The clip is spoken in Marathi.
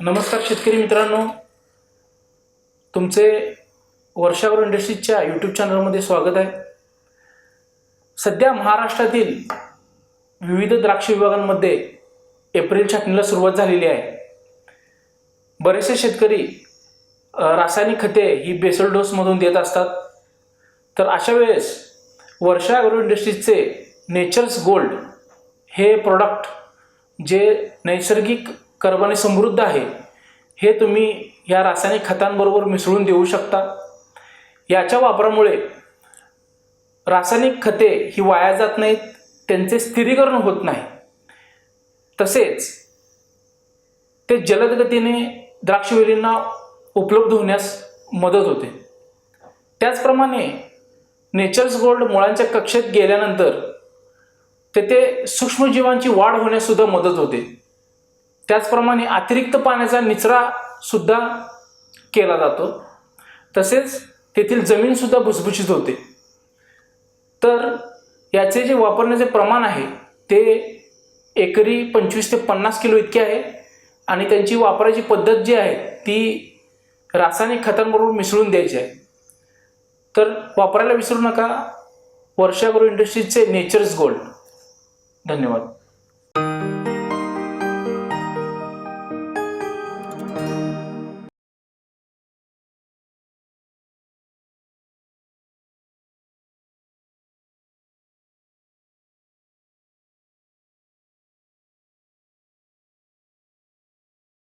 नमस्कार शेतकरी मित्रांनो. तुमचे वर्षावर इंडस्ट्रीजच्या यूट्यूब चॅनलमध्ये स्वागत आहे. सध्या महाराष्ट्रातील विविध द्राक्ष विभागांमध्ये एप्रिल छाटणीला सुरुवात झालेली आहे. बरेचसे शेतकरी रासायनिक खते ही बेसल डोसमधून देत असतात. तर अशा वेळेस वर्षा अग्रो इंडस्ट्रीजचे नेचर्स गोल्ड हे प्रॉडक्ट जे नैसर्गिक कर्बाने समृद्ध आहे. हे तुम्ही या रासायनिक खतांबरोबर मिसळून देऊ शकता. याच्या वापरामुळे रासायनिक खते ही वाया जात नाहीत त्यांचे स्थिरीकरण होत नाही. तसेच ते जलद गतीने द्राक्षवेलींना उपलब्ध होण्यास मदत होते. त्याचप्रमाणे नेचर्स गोल्ड मुळांच्या कक्षेत गेल्यानंतर तेथे सूक्ष्मजीवांची वाढ होण्यास सुद्धा मदत होते. त्याचप्रमाणे अतिरिक्त पाण्याचा निचरा सुद्धा केला जातो. तसेच तेथील जमीनसुद्धा भुसभुशीत होते. तर याचे जे वापरण्याचे प्रमाण आहे ते एकरी पंचवीस ते पन्नास किलो इतके आहे. आणि त्यांची वापरायची पद्धत जी आहे ती रासायनिक खतांबरोबर मिसळून द्यायची आहे. तर वापरायला विसरू नका. वर्षागुरू इंडस्ट्रीजचे नेचर्स गोल्ड धन्यवाद.